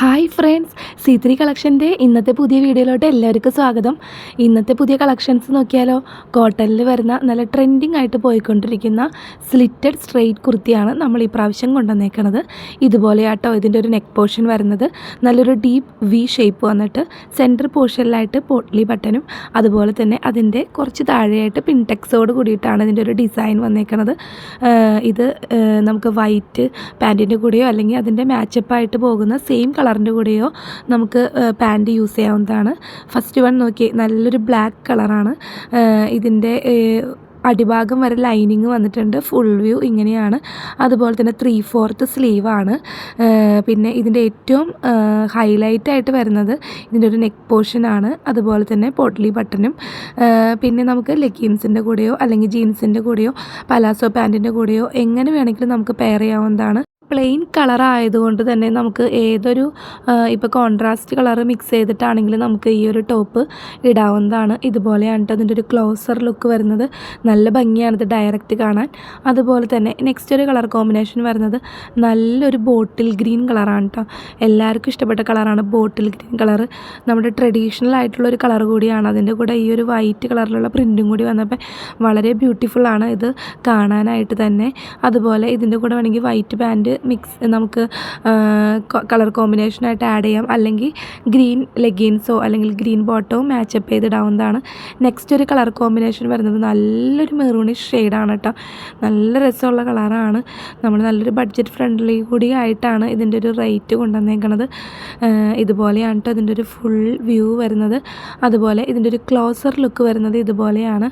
Hi friends C three കളക്ഷന്റെ ഇന്നത്തെ പുതിയ വീഡിയോയിലോട്ട് എല്ലാവർക്കും സ്വാഗതം. ഇന്നത്തെ പുതിയ കളക്ഷൻസ് നോക്കിയാലോ കോട്ടണിൽ വരുന്ന നല്ല ട്രെൻഡിങ് ആയിട്ട് പോയിക്കൊണ്ടിരിക്കുന്ന സ്ലിറ്റഡ് സ്ട്രെയിറ്റ് കുർത്തിയാണ് നമ്മൾ ഈ പ്രാവശ്യം കൊണ്ടുവന്നേക്കണത്. ഇതുപോലെയാട്ടോ ഇതിന്റെ ഒരു നെക്ക് പോർഷൻ വരുന്നത്. നല്ലൊരു ഡീപ്പ് വി ഷേപ്പ് വന്നിട്ട് സെന്റർ പോർഷനിലായിട്ട് പോട്ട്ലി ബട്ടനും അതുപോലെ തന്നെ അതിന്റെ കുറച്ച് താഴെയായിട്ട് പിൻടെക്സോട് കൂടിയിട്ടാണ് ഇതിന്റെ ഒരു ഡിസൈൻ വന്നേക്കണത്. ഇത് നമുക്ക് വൈറ്റ് പാന്റിന്റെ കൂടെയോ അല്ലെങ്കിൽ അതിന്റെ മാച്ചപ്പായിട്ട് പോകുന്ന സെയിം കളറിന്റെ കൂടെയോ നമുക്ക് പാന്റ് യൂസ് ചെയ്യാവുന്നതാണ്. ഫസ്റ്റ് വൺ നോക്കി നല്ലൊരു ബ്ലാക്ക് കളറാണ്. ഇതിന്റെ അടിഭാഗം വരെ ലൈനിങ് വന്നിട്ടുണ്ട്. ഫുൾ വ്യൂ ഇങ്ങനെയാണ്. അതുപോലെ തന്നെ ത്രീ ഫോർത്ത് സ്ലീവാണ് പിന്നെ ഇതിന്റെ ഏറ്റവും ഹൈലൈറ്റ് ആയിട്ട് വരുന്നത് ഇതിന്റെ ഒരു നെക്ക് പോർഷനാണ് അതുപോലെ തന്നെ പോട്ട്ലി ബട്ടനും പിന്നെ നമുക്ക് ലെഗിൻസിന്റെ കൂടെയോ അല്ലെങ്കിൽ ജീൻസിന്റെ കൂടെയോ പലാസോ പാന്റിന്റെ കൂടെയോ എങ്ങനെ വേണമെങ്കിലും നമുക്ക് പെയർ ചെയ്യാവുന്നതാണ്. പ്ലെയിൻ കളർ ആയതുകൊണ്ട് തന്നെ നമുക്ക് ഏതൊരു ഇപ്പോൾ കോൺട്രാസ്റ്റ് കളർ മിക്സ് ചെയ്തിട്ടാണെങ്കിലും നമുക്ക് ഈ ഒരു ടോപ്പ് ഇടാവുന്നതാണ്. ഇതുപോലെയാണ് കേട്ടോ അതിന്റെ ഒരു ക്ലോസർ ലുക്ക് വരുന്നത്. നല്ല ഭംഗിയാണ് ഇത് ഡയറക്റ്റ് കാണാൻ. അതുപോലെ തന്നെ നെക്സ്റ്റ് ഒരു കളർ കോമ്പിനേഷൻ വരുന്നത് നല്ലൊരു ബോട്ടിൽ ഗ്രീൻ കളറാണ് കേട്ടോ എല്ലാവർക്കും ഇഷ്ടപ്പെട്ട കളറാണ് ബോട്ടിൽ ഗ്രീൻ കളർ നമ്മുടെ ട്രഡീഷണൽ ആയിട്ടുള്ള ഒരു കളർ കൂടിയാണ്. അതിന്റെ കൂടെ ഈ ഒരു വൈറ്റ് കളറിലുള്ള പ്രിന്റും കൂടി വന്നപ്പോൾ വളരെ ബ്യൂട്ടിഫുള്ളാണ് ഇത് കാണാനായിട്ട് തന്നെ. അതുപോലെ ഇതിന്റെ കൂടെ വേണമെങ്കിൽ വൈറ്റ് പാന്റ് മിക്സ് നമുക്ക് കളർ കോമ്പിനേഷനായിട്ട് ആഡ് ചെയ്യാം. അല്ലെങ്കിൽ ഗ്രീൻ ലെഗിൻസോ അല്ലെങ്കിൽ ഗ്രീൻ ബോട്ടവും മാച്ചപ്പ് ചെയ്തിടാവുന്നതാണ്. നെക്സ്റ്റ് ഒരു കളർ കോമ്പിനേഷൻ വരുന്നത് നല്ലൊരു മെറൂണിഷ് ഷെയ്ഡാണ് കേട്ടോ. നല്ല രസമുള്ള കളറാണ്. നമ്മൾ നല്ലൊരു ബഡ്ജറ്റ് ഫ്രണ്ട്ലി കൂടി ആയിട്ടാണ് ഇതിന്റെ ഒരു റേറ്റ് കൊണ്ടുവന്നേക്കണത്. ഇതുപോലെയാണ് കേട്ടോ ഇതിന്റെ ഒരു ഫുൾ വ്യൂ വരുന്നത്. അതുപോലെ ഇതിന്റെ ഒരു ക്ലോസർ ലുക്ക് വരുന്നത് ഇതുപോലെയാണ്.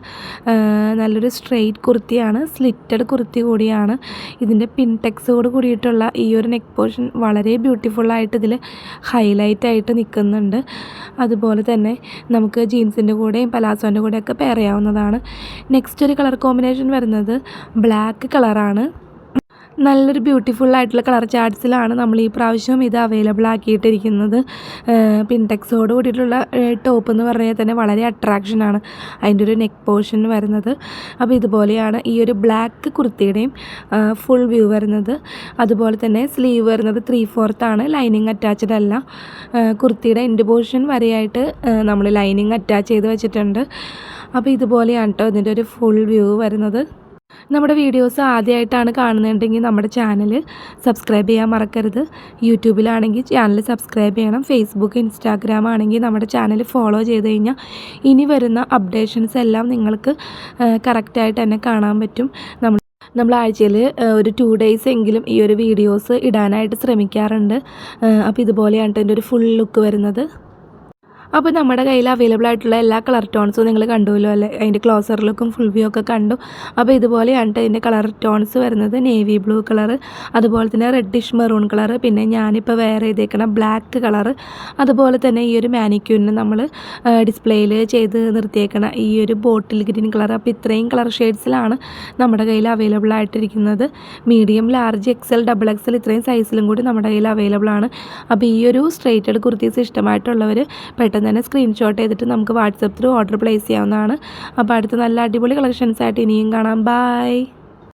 നല്ലൊരു സ്ട്രെയിറ്റ് കുർത്തിയാണ് സ്ലിറ്റഡ് കുർത്തി കൂടിയാണ്. ഇതിന്റെ പിൻടെക്സോട് കൂടിയിട്ടുള്ള ഈ ഒരു നെക്ക് പോർഷൻ വളരെ ബ്യൂട്ടിഫുള്ളായിട്ട് ഇതിൽ ഹൈലൈറ്റ് ആയിട്ട് നിൽക്കുന്നുണ്ട് അതുപോലെ തന്നെ നമുക്ക് ജീൻസിന്റെ കൂടെയും പലാസോന്റെ കൂടെയൊക്കെ പെയർ ചെയ്യാവുന്നതാണ്. നെക്സ്റ്റ് ഒരു കളർ കോമ്പിനേഷൻ വരുന്നത് ബ്ലാക്ക് കളറാണ് നല്ലൊരു ബ്യൂട്ടിഫുൾ ആയിട്ടുള്ള കളർ ചാർട്ട്സിലാണ് നമ്മൾ ഈ പ്രാവശ്യം ഇത് അവൈലബിൾ ആക്കിയിട്ടിരിക്കുന്നത്. പിൻടെക്സോട് കൂടിയിട്ടുള്ള ടോപ്പ് എന്ന് പറഞ്ഞാൽ തന്നെ വളരെ അട്രാക്ഷനാണ് അതിന്റെ ഒരു നെക്ക് പോർഷൻ വരുന്നത്. അപ്പോൾ ഇതുപോലെയാണ് ഈ ഒരു ബ്ലാക്ക് കുർത്തിയുടെയും ഫുൾ വ്യൂ വരുന്നത്. അതുപോലെ തന്നെ സ്ലീവ് വരുന്നത് ത്രീ ആണ് ലൈനിങ് അറ്റാച്ച്ഡ് അല്ല. കുർത്തിയുടെ എൻഡ് പോർഷൻ വരെയായിട്ട് നമ്മൾ ലൈനിങ് അറ്റാച്ച് ചെയ്ത് വെച്ചിട്ടുണ്ട്. അപ്പോൾ ഇതുപോലെയാണ് കേട്ടോ ഇതിന്റെ ഒരു ഫുൾ വ്യൂ വരുന്നത്. നമ്മുടെ വീഡിയോസ് ആദ്യമായിട്ടാണ് കാണുന്നുണ്ടെങ്കിൽ നമ്മുടെ ചാനൽ സബ്സ്ക്രൈബ് ചെയ്യാൻ മറക്കരുത്. യൂട്യൂബിലാണെങ്കിൽ ചാനൽ സബ്സ്ക്രൈബ് ചെയ്യണം. ഫേസ്ബുക്ക് ഇൻസ്റ്റാഗ്രാം ആണെങ്കിൽ നമ്മുടെ ചാനൽ ഫോളോ ചെയ്ത് കഴിഞ്ഞാൽ ഇനി വരുന്ന അപ്ഡേഷൻസ് എല്ലാം നിങ്ങൾക്ക് കറക്റ്റായിട്ട് തന്നെ കാണാൻ പറ്റും. നമ്മൾ നമ്മൾ ആഴ്ചയിൽ ഒരു ടു ഡേയ്സ് എങ്കിലും ഈ ഒരു വീഡിയോസ് ഇടാനായിട്ട് ശ്രമിക്കാറുണ്ട്. അപ്പോൾ ഇതുപോലെയാണ് എന്റെ ഒരു ഫുൾ ലുക്ക് വരുന്നത്. അപ്പോൾ നമ്മുടെ കയ്യിൽ അവൈലബിൾ ആയിട്ടുള്ള എല്ലാ കളർ ടോൺസും നിങ്ങൾ കണ്ടുവല്ലോ അല്ലേ? അതിന്റെ ക്ലോസർ ലുക്കും ഫുൾ വ്യൂ ഒക്കെ കണ്ടു. അപ്പോൾ ഇതുപോലെയാണ് ഇതിന്റെ കളർ ടോൺസ് വരുന്നത്. നേവി ബ്ലൂ കളർ അതുപോലെ തന്നെ റെഡിഷ് മെറൂൺ കളർ പിന്നെ ഞാനിപ്പോൾ വെയർ ചെയ്തേക്കണ ബ്ലാക്ക് കളർ അതുപോലെ തന്നെ ഈ ഒരു മാനിക്യൂരിന് നമ്മൾ ഡിസ്പ്ലേയിൽ ചെയ്ത് നിർത്തിയേക്കണ ഈ ഒരു ബോട്ടിൽ ഗ്രീൻ കളർ അപ്പോൾ ഇത്രയും കളർ ഷെയ്ഡ്സിലാണ് നമ്മുടെ കയ്യിൽ available ആയിട്ടിരിക്കുന്നത്. Medium large XL double XL ഇത്രയും സൈസിലും കൂടി നമ്മുടെ കയ്യിൽ അവൈലബിൾ ആണ്. അപ്പോൾ ഈ ഒരു സ്ട്രേറ്റഡ് കുർത്തീസ് ഇഷ്ടമായിട്ടുള്ളവർ പെട്ടെന്ന് തന്നെ സ്ക്രീൻഷോട്ട് ചെയ്തിട്ട് നമുക്ക് വാട്സപ്പ് ത്രൂ ഓർഡർ പ്ലേസ് ചെയ്യാവുന്നതാണ്. അപ്പോൾ അടുത്ത നല്ല അടിപൊളി കളക്ഷൻസ് ആയിട്ട് ഇനിയും കാണാം. ബായ്